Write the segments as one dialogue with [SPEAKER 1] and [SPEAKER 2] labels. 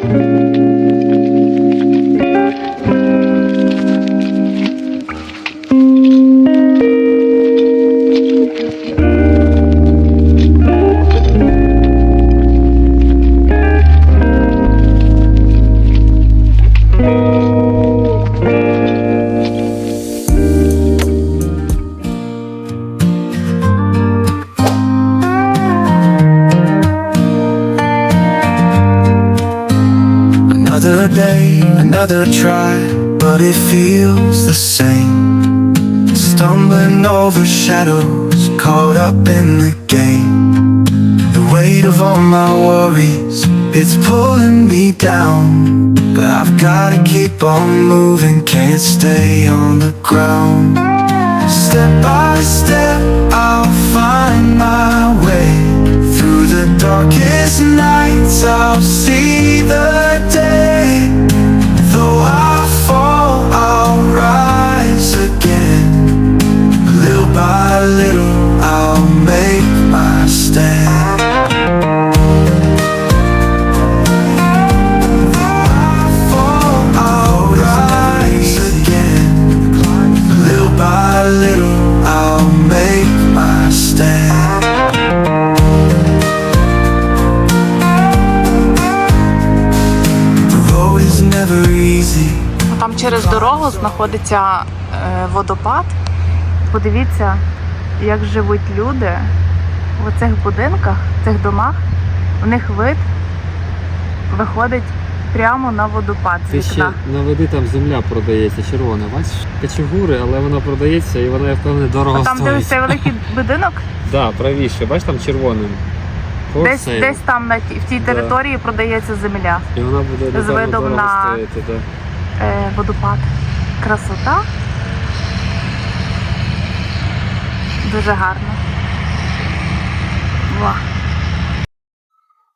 [SPEAKER 1] thank you another try, but it feels the same. Stumbling over shadows, caught up in the game. The weight of all my worries, it's pulling me down. But I've gotta keep on moving, can't stay on the ground.
[SPEAKER 2] Знаходиться е, водопад. Подивіться, як живуть люди в оцих будинках, в цих домах. У них вид виходить прямо на водопад з
[SPEAKER 3] ще
[SPEAKER 2] вікна.
[SPEAKER 3] наведи там земля продається, червона. Бачиш? Качегури, але вона продається і вона, я впевнений, дорого
[SPEAKER 2] А там
[SPEAKER 3] стоїть.
[SPEAKER 2] дивишся великий будинок,
[SPEAKER 3] Да, правіше, бач там червоним.
[SPEAKER 2] Десь, десь там на ті- в тій
[SPEAKER 3] Да.
[SPEAKER 2] території продається земля.
[SPEAKER 3] І вона буде
[SPEAKER 2] з
[SPEAKER 3] напевно,
[SPEAKER 2] видом
[SPEAKER 3] дорого
[SPEAKER 2] на-
[SPEAKER 3] стоїти. Да.
[SPEAKER 2] Е, водопад. Красота. Дуже гарно. Ва.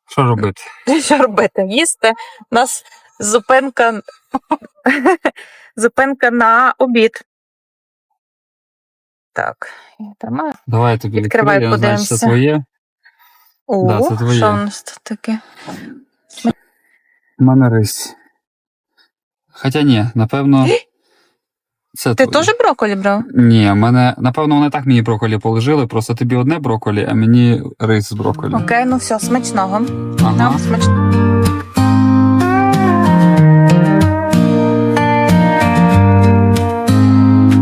[SPEAKER 3] Що робити?
[SPEAKER 2] Що робити? Їсти. У нас зупинка, зупинка на обід. Так, я тримаю.
[SPEAKER 3] Давай я тобі
[SPEAKER 2] Відкривай,
[SPEAKER 3] відкрию, я знаю, що це твоє.
[SPEAKER 2] О,
[SPEAKER 3] Да, це твоє.
[SPEAKER 2] що в нас тут таке?
[SPEAKER 3] У мене рись. Хоча ні, напевно. Це
[SPEAKER 2] Ти теж брокколі брав?
[SPEAKER 3] Ні, в мене, напевно, вони так мені брокколі положили, просто тобі одне брокколі, а мені рис з брокколі.
[SPEAKER 2] Окей, ну все, смачного.
[SPEAKER 3] Ага.
[SPEAKER 2] Нам смачного.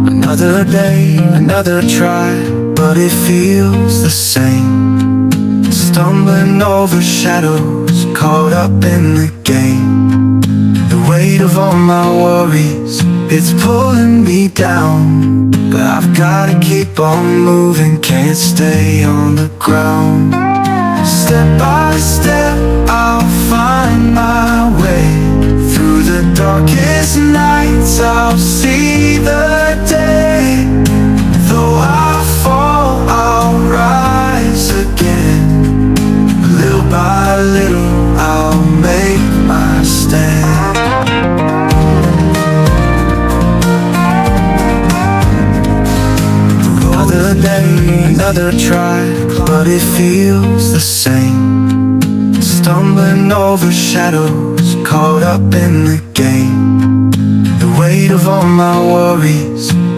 [SPEAKER 1] Another day, another try, but it feels the same. Stumbling over shadows, caught up in the game. The weight of all my worries, it's pulling me down. But I've gotta keep on moving, can't stay on the ground. Step by step, I'll find my way. Through the darkest nights, I'll see the day.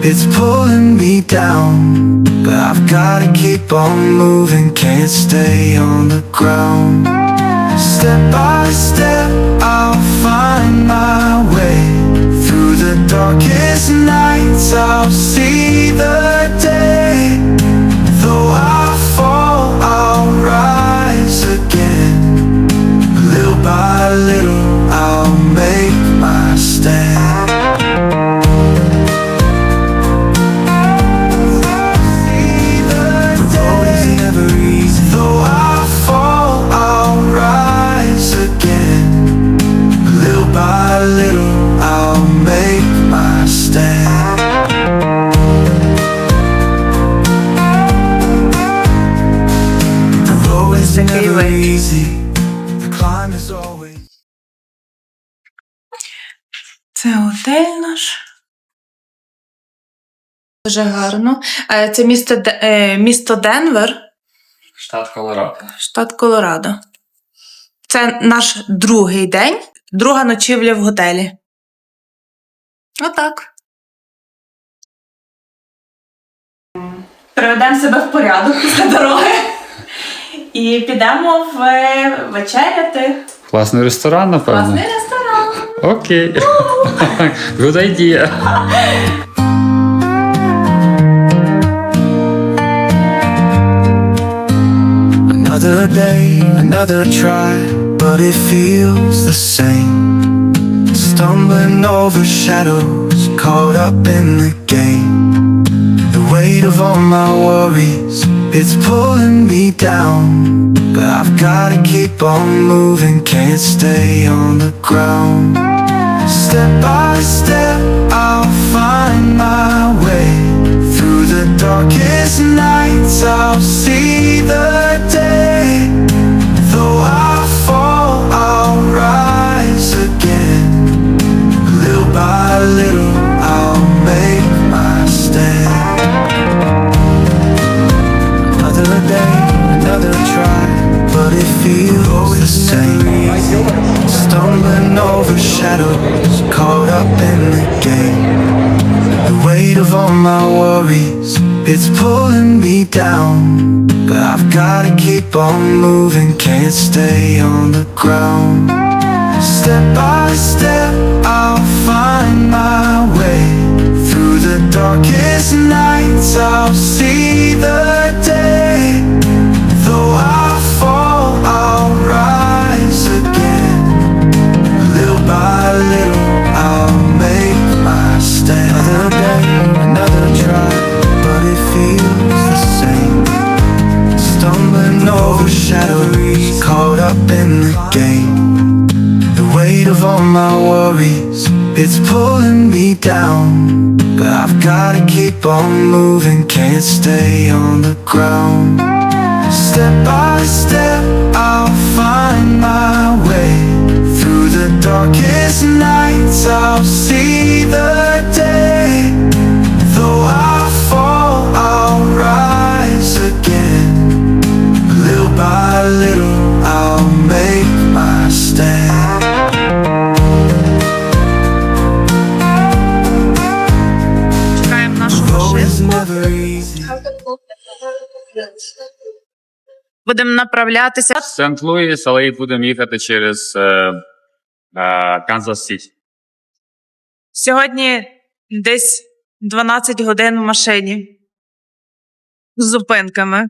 [SPEAKER 1] It's pulling me down. But I've gotta keep on moving, can't stay on the ground. Step by step, I'll find my way. Through the darkest nights, I'll see the day. Though I fall, I'll rise again. Little by little,
[SPEAKER 2] Дуже гарно. Е, Це місто, е, місто Денвер,
[SPEAKER 3] Штат Колорадо.
[SPEAKER 2] штат Колорадо. Це наш другий день
[SPEAKER 4] Друга ночівля в готелі. Отак. Приведемо себе в порядок після дороги. І підемо в е, вечеряти.
[SPEAKER 3] Класний ресторан, напевно.
[SPEAKER 4] Класний ресторан.
[SPEAKER 3] Окей. Good idea.
[SPEAKER 1] Another day, another try, but it feels the same. Stumbling over shadows, caught up in the game. The weight of all my worries, it's pulling me down. But I've gotta keep on moving, can't stay on the ground. Step by step, I'll find my way. The darkest nights, I'll see the day. Though I fall, I'll rise again. Little by little, it's pulling me down. But I've gotta keep on moving, can't stay on the ground. Step by step, I'll find my way. Through the darkest nights, I'll see the day. Over shadows, caught up in the game. The weight of all my worries, it's pulling me down. But I've gotta keep on moving, can't stay on the ground. Step by step, I'll find my way. Through the darkest nights, I'll see the day.
[SPEAKER 4] Будемо направлятися.
[SPEAKER 3] Сент-Луіс, але і будемо їхати через е, е, Канзас Сіті.
[SPEAKER 4] Сьогодні десь 12 годин в машині. З зупинками.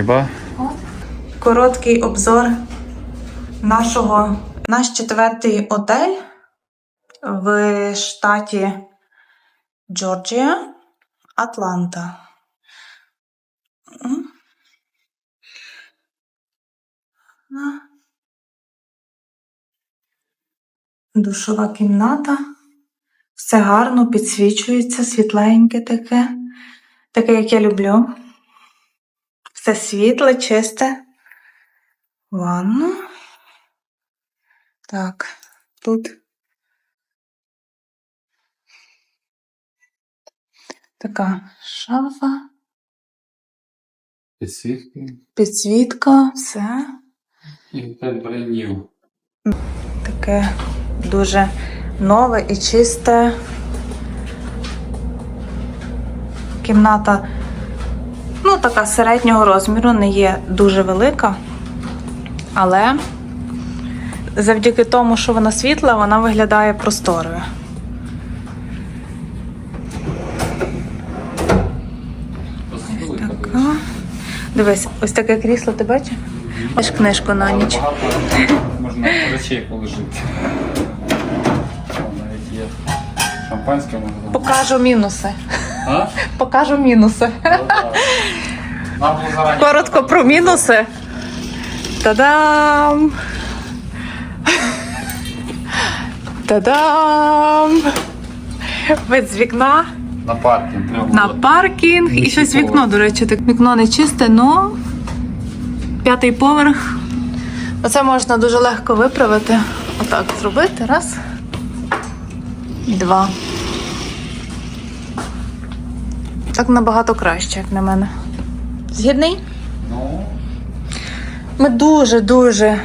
[SPEAKER 3] Хіба?
[SPEAKER 2] Короткий обзор нашого наш четвертий отель в штаті Джорджія, Атланта. Душова кімната. Все гарно підсвічується, світленьке таке, таке, як я люблю. Все світле, чисте. Ванна. Так, тут. Така шафа,
[SPEAKER 3] Підсвітки
[SPEAKER 2] підсвітка, все.
[SPEAKER 3] і брендів.
[SPEAKER 2] Таке дуже нове і чисте. Кімната, ну, така середнього розміру, не є дуже велика, але завдяки тому, що вона світла, вона виглядає просторою. Така. Дивись, ось таке крісло, ти бачиш? Маєш книжку на ніч.
[SPEAKER 3] Можна речей положити. Навіть є шампанське можна.
[SPEAKER 2] Покажу мінуси.
[SPEAKER 3] А?
[SPEAKER 2] Покажу мінуси.
[SPEAKER 3] Ну. Нам було зарані.
[SPEAKER 2] Коротко про мінуси. Та-дам! Та-дам! Вид з вікна
[SPEAKER 3] На паркінг. Прямо
[SPEAKER 2] на
[SPEAKER 3] було.
[SPEAKER 2] паркінг і щось вікно, до речі, так вікно не чисте, но п'ятий поверх. Оце можна дуже легко виправити. Отак зробити. Раз. Два. Так набагато краще, як на мене. Згідний?
[SPEAKER 3] Ну,
[SPEAKER 2] Ми дуже-дуже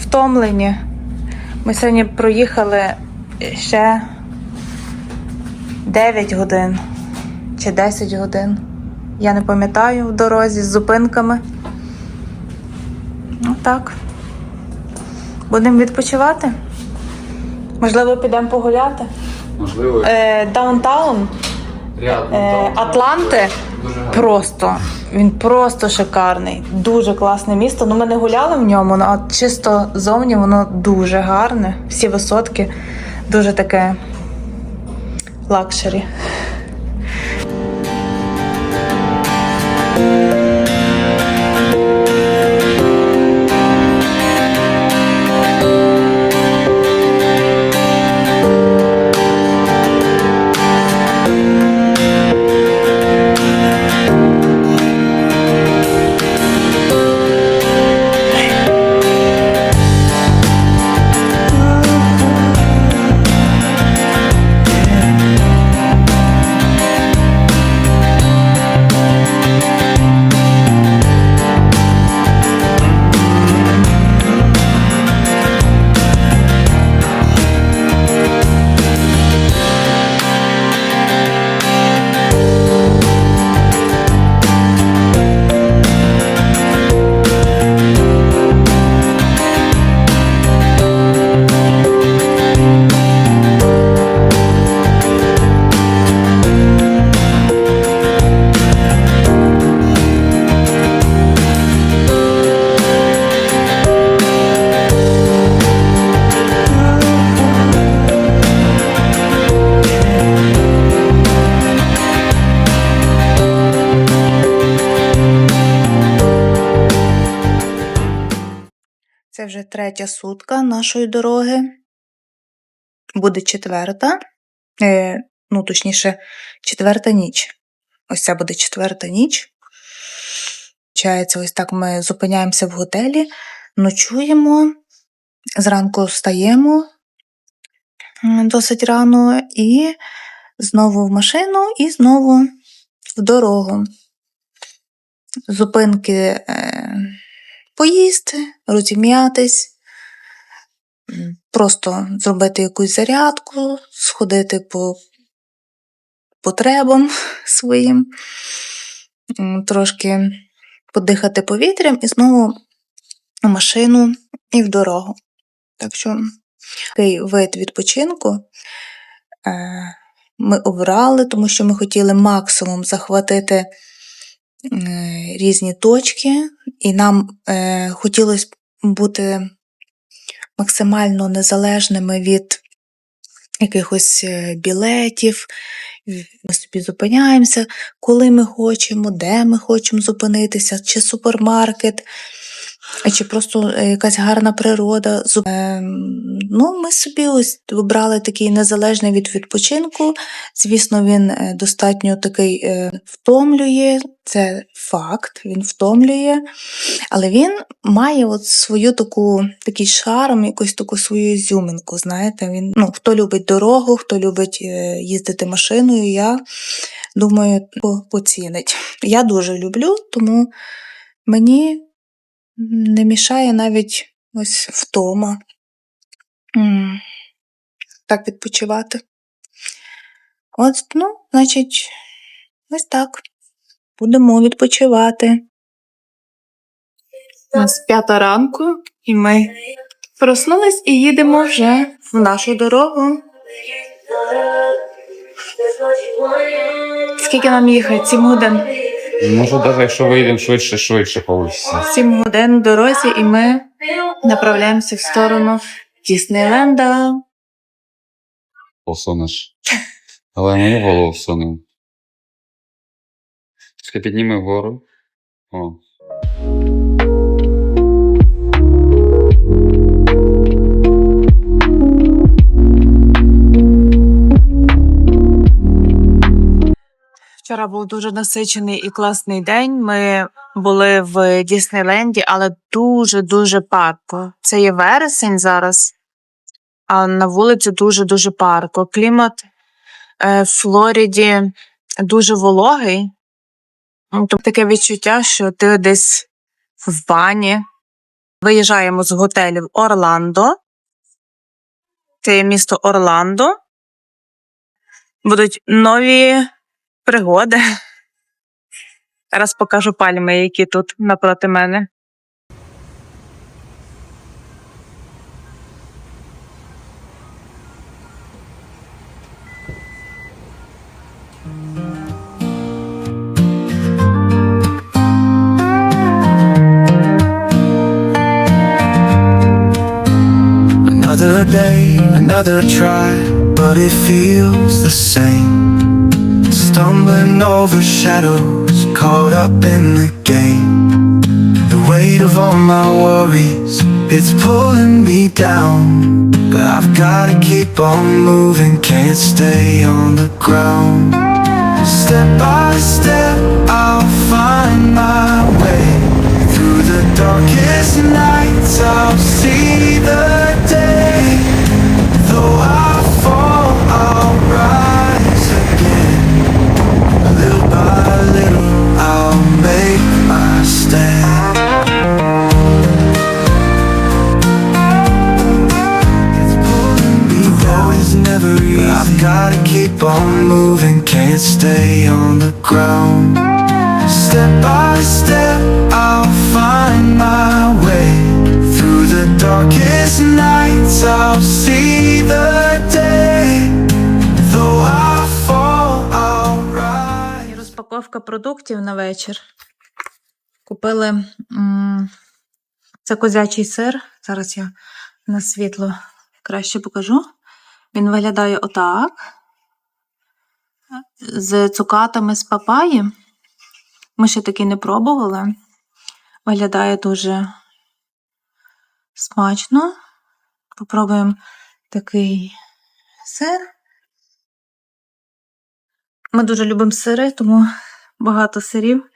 [SPEAKER 2] втомлені. Ми сьогодні проїхали ще 9 годин чи 10 годин. Я не пам'ятаю в дорозі з зупинками. Ну так. Будемо відпочивати. Можливо, підемо погуляти.
[SPEAKER 3] можливо,
[SPEAKER 2] Е, даунтаун. Е. Атланти. Просто він просто шикарний, дуже класне місто. Ну ми не гуляли в ньому, але чисто зовні воно дуже гарне. Всі висотки, дуже таке лакшері. Це вже третя сутка нашої дороги. Буде четверта. Е, ну, точніше, четверта ніч. Ось це буде четверта ніч. Получається, ось так ми зупиняємося в готелі, ночуємо, зранку встаємо досить рано, і знову в машину, і знову в дорогу. Зупинки е, поїсти, розім'ятись, просто зробити якусь зарядку, сходити по потребам своїм, трошки подихати повітрям і знову в машину і в дорогу. Так що такий вид відпочинку е, ми обрали, тому що ми хотіли максимум захватити
[SPEAKER 5] е, різні точки, і нам е, хотілося бути максимально незалежними від якихось е, білетів. Ми собі зупиняємося, коли ми хочемо, де ми хочемо зупинитися, чи супермаркет, чи просто е, якась гарна природа. Ем, Ну, ми собі ось вибрали такий незалежний від відпочинку. Звісно, він е, достатньо такий е, втомлює, це факт, він втомлює, але він має от свою таку, такий шарм, якусь таку свою ізюминку. Знаєте, він, ну, хто любить дорогу, хто любить їздити машиною, я думаю, по- поцінить. Я дуже люблю, тому мені не мішає навіть ось втома. Так відпочивати. От, ну, значить, ось так. Будемо відпочивати.
[SPEAKER 2] У нас п'ята ранку, і ми проснулись і їдемо вже в нашу дорогу. Скільки нам їхати? Сім годин.
[SPEAKER 3] Може, навіть якщо вийдемо швидше, швидше получиться.
[SPEAKER 2] Сім годин в дорозі, і ми направляємося в сторону Діснейленда.
[SPEAKER 3] Посунеш. Але мою голову всунув. Ти підніми вгору. О.
[SPEAKER 2] Вчора був дуже насичений і класний день. Ми були в Діснейленді, але дуже дуже парко. Це є вересень зараз, а на вулиці дуже дуже парко. Клімат е, в Флориді дуже вологий. Тобто таке відчуття, що ти десь в бані. Виїжджаємо з готелів Орландо. Це є місто Орландо. Будуть нові пригоди. Зараз покажу пальми, які тут напроти мене.
[SPEAKER 1] Another day, another try, but it feels the same. Stumbling over shadows, caught up in the game. The weight of all my worries, it's pulling me down. But I've gotta keep on moving, can't stay on the ground. Step by step, I'll find my way. Through the darkest nights, I'll see the gotta keep on moving, can't stay on the ground. Step by step, I'll find my way. Through the darkest nights, I'll see the day. Though I fall, I'll rise.
[SPEAKER 2] Розпаковка продуктів на вечір. Купили це козячий сир. Зараз я на світло краще покажу. Він виглядає отак. З цукатами з папаї. Ми ще такий не пробували. Виглядає дуже смачно. Попробуємо такий сир. Ми дуже любимо сири, тому багато сирів.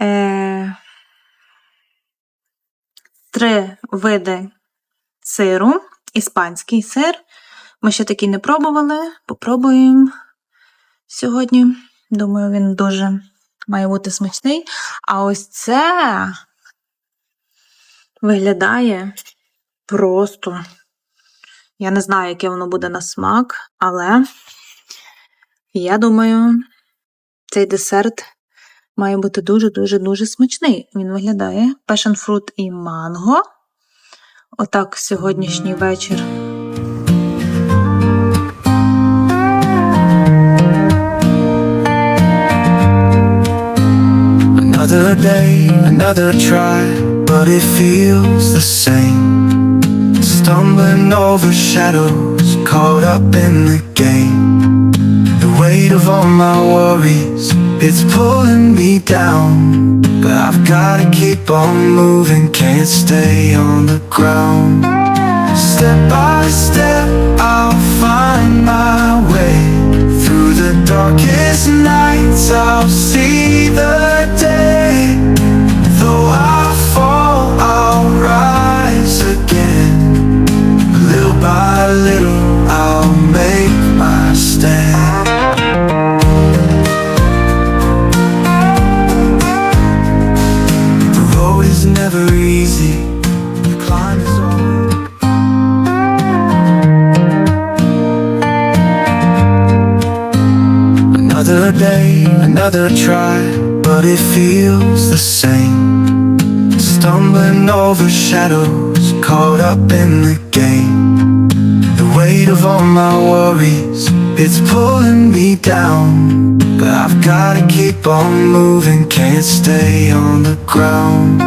[SPEAKER 2] Е, три види сиру. Іспанський сир. Ми ще такий не пробували. Попробуємо сьогодні. Думаю, він дуже має бути смачний. А ось це виглядає просто. Я не знаю, яке воно буде на смак, але я думаю, цей десерт має бути дуже-дуже дуже смачний. Він виглядає fruit і манго. Отак сьогоднішній вечір.
[SPEAKER 1] Another day, another try, but it feels the same. Stumbling over shadows, caught up in the game. The weight of all my worries, it's pulling me down. But I've gotta keep on moving, can't stay on the ground. Step by step, I'll find my way. Through the darkest nights, I'll see the Another day, another try, but it feels the same. Stumbling over shadows, caught up in the game. The weight of all my worries, it's pulling me down. But I've gotta keep on moving, can't stay on the ground.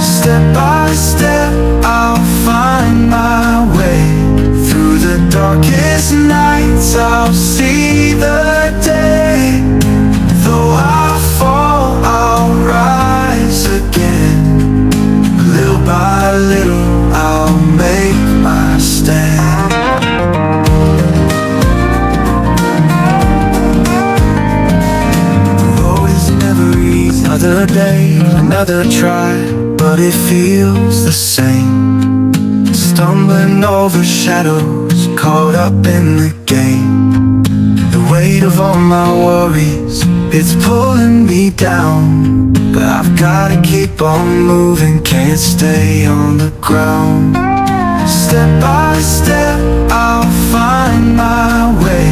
[SPEAKER 1] Step by step, I'll find my way. Through the darkest nights, I'll see the by little, I'll make my stand. Road is never easy. Another day, another try, but it feels the same. Stumbling over shadows, caught up in the game. The weight of all my worries, it's pulling me down. But I've gotta keep on moving, can't stay on the ground. Step by step, I'll find my way.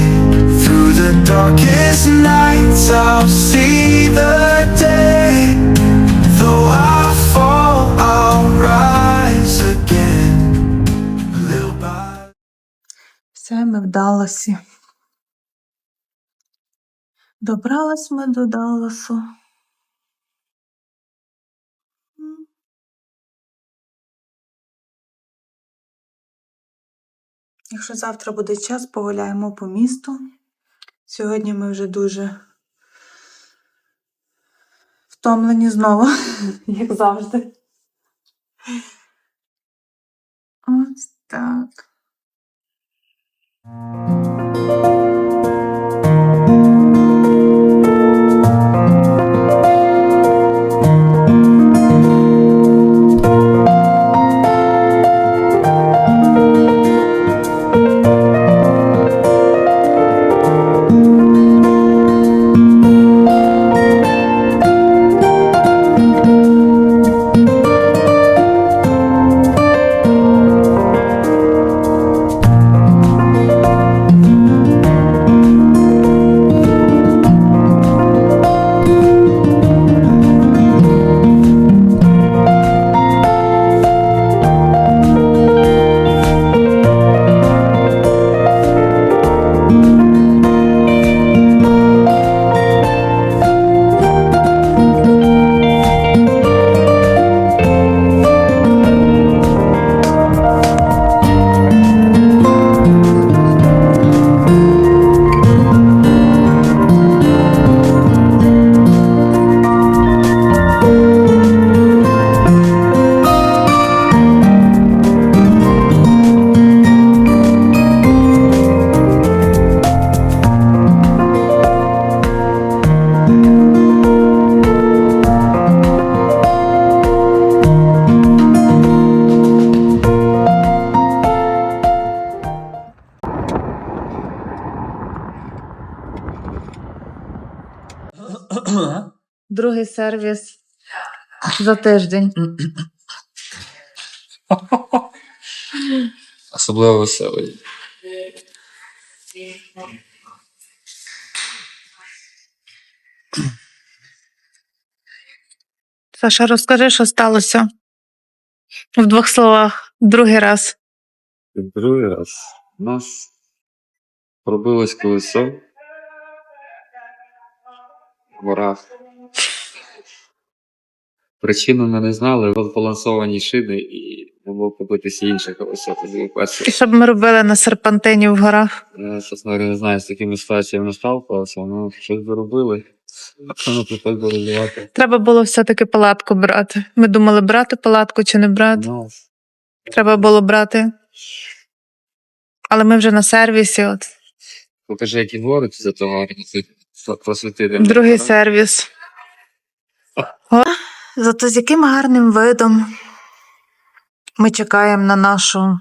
[SPEAKER 1] Through the darkest nights, I'll see the day. Though I fall, I'll rise again. Little by
[SPEAKER 2] Все, ми в Далласі. Добрались ми до Далласу. Якщо завтра буде час, погуляємо по місту. Сьогодні ми вже дуже втомлені знову, як завжди. Ось так. Сервіс за тиждень.
[SPEAKER 3] Особливо веселий.
[SPEAKER 2] Саша, розкажи, що сталося в двох словах, другий раз.
[SPEAKER 3] Другий раз. У нас пробилось колесо в горах. Причину ми не знали, розбалансовані шини і не мог побитися інших колесо.
[SPEAKER 2] І що б ми робили на серпантині в горах?
[SPEAKER 3] Я, чесно говоря, не знаю, з такими ситуаціями не сталкувався, ну щось би робили. Ну, розвивати.
[SPEAKER 2] Треба було все-таки палатку брати. Ми думали, брати палатку чи не брати.
[SPEAKER 3] Ну,
[SPEAKER 2] Треба було брати. Але ми вже на сервісі. От.
[SPEAKER 3] покажи, які двори за того просвітити.
[SPEAKER 2] Другий сервіс. Зато з яким гарним видом ми чекаємо на нашу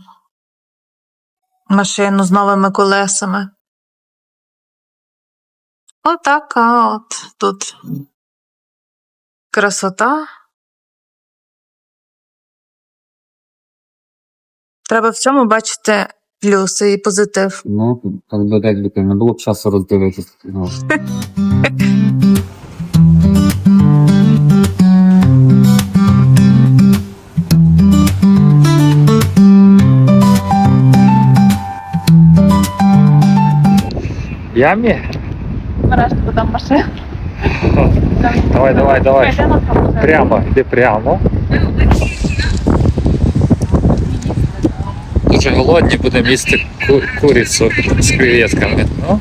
[SPEAKER 2] машину з новими колесами. Отака от тут красота. Треба в цьому бачити плюси і позитив.
[SPEAKER 3] Ну, так би не було б часу роздивитися.
[SPEAKER 6] Ямі?
[SPEAKER 2] Нарешті там машина.
[SPEAKER 6] Давай, давай, давай. Прямо, йди прямо. Дуже голодні будемо їсти ку- курицю з креветками. Ну?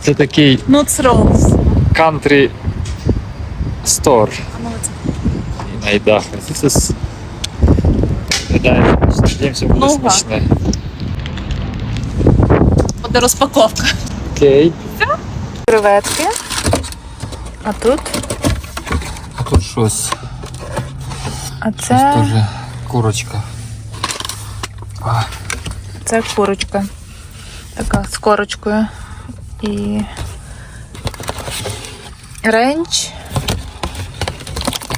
[SPEAKER 6] Це такий country store. І. Це с- виглядає смачно. Надіємося, буде смачне.
[SPEAKER 2] Буде розпаковка.
[SPEAKER 6] Окей.
[SPEAKER 2] Креветки. А тут?
[SPEAKER 3] а тут щось.
[SPEAKER 2] А
[SPEAKER 3] Щось
[SPEAKER 2] це,
[SPEAKER 3] теж курочка. А,
[SPEAKER 2] це курочка. Така з корочкою. І ренч,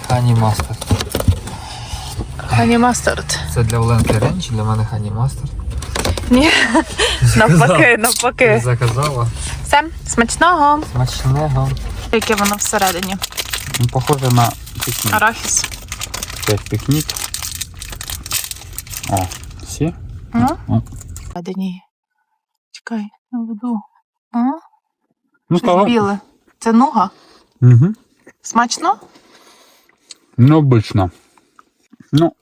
[SPEAKER 3] хані мастер.
[SPEAKER 2] хані мастерд.
[SPEAKER 3] Це для Оленки ренч, для мене хані мастер.
[SPEAKER 2] Ні, навпаки, навпаки.
[SPEAKER 3] заказала.
[SPEAKER 2] Все, смачного.
[SPEAKER 3] Смачного.
[SPEAKER 2] Яке воно всередині.
[SPEAKER 3] Похоже на пікнік.
[SPEAKER 2] Арахіс.
[SPEAKER 3] Це пікнік. О, всі? Ну?
[SPEAKER 2] Всередині. Чекай, не веду. А?
[SPEAKER 3] Ну,
[SPEAKER 2] Щось біле. Це нуга?
[SPEAKER 3] Угу.
[SPEAKER 2] Смачно?
[SPEAKER 3] Ну, обично. Ну,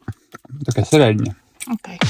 [SPEAKER 3] таке середнє.
[SPEAKER 2] Окей.